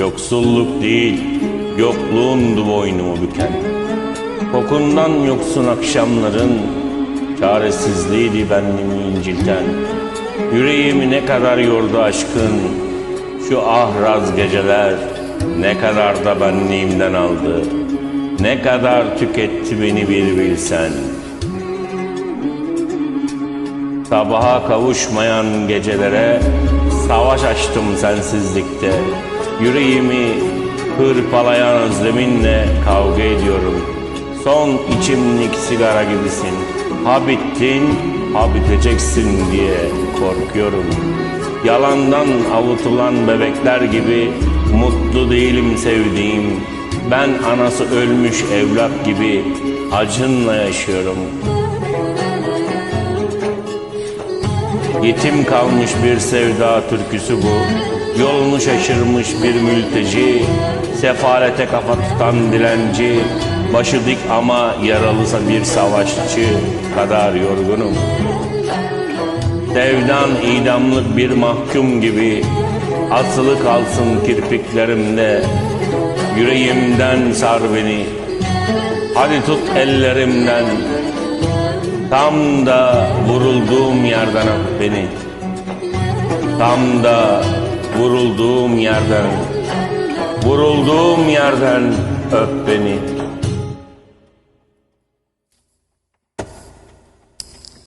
Yoksulluk değil, yokluğundu boynumu büken. Kokundan yoksun akşamların, çaresizliğiydi benliğimi incilten. Yüreğimi ne kadar yordu aşkın, şu ahraz geceler ne kadar da benliğimden aldı. Ne kadar tüketti beni bir bilsen. Sabaha kavuşmayan gecelere savaş açtım sensizlikte. Yüreğimi hırpalayan özleminle kavga ediyorum. Son içimlik sigara gibisin. Ha bittin, ha biteceksin diye korkuyorum. Yalandan avutulan bebekler gibi mutlu değilim sevdiğim. Ben anası ölmüş evlat gibi acınla yaşıyorum. Yetim kalmış bir sevda türküsü bu. Yolunu şaşırmış bir mülteci, sefalete kafa tutan dilenci, başı dik ama yaralısa bir savaşçı kadar yorgunum. Sevdan idamlık bir mahkum gibi asılı kalsın kirpiklerimde. Yüreğimden sar beni, hadi tut ellerimden. Tam da vurulduğum yerden öp beni. Tam da vurulduğum yerden, vurulduğum yerden öp beni.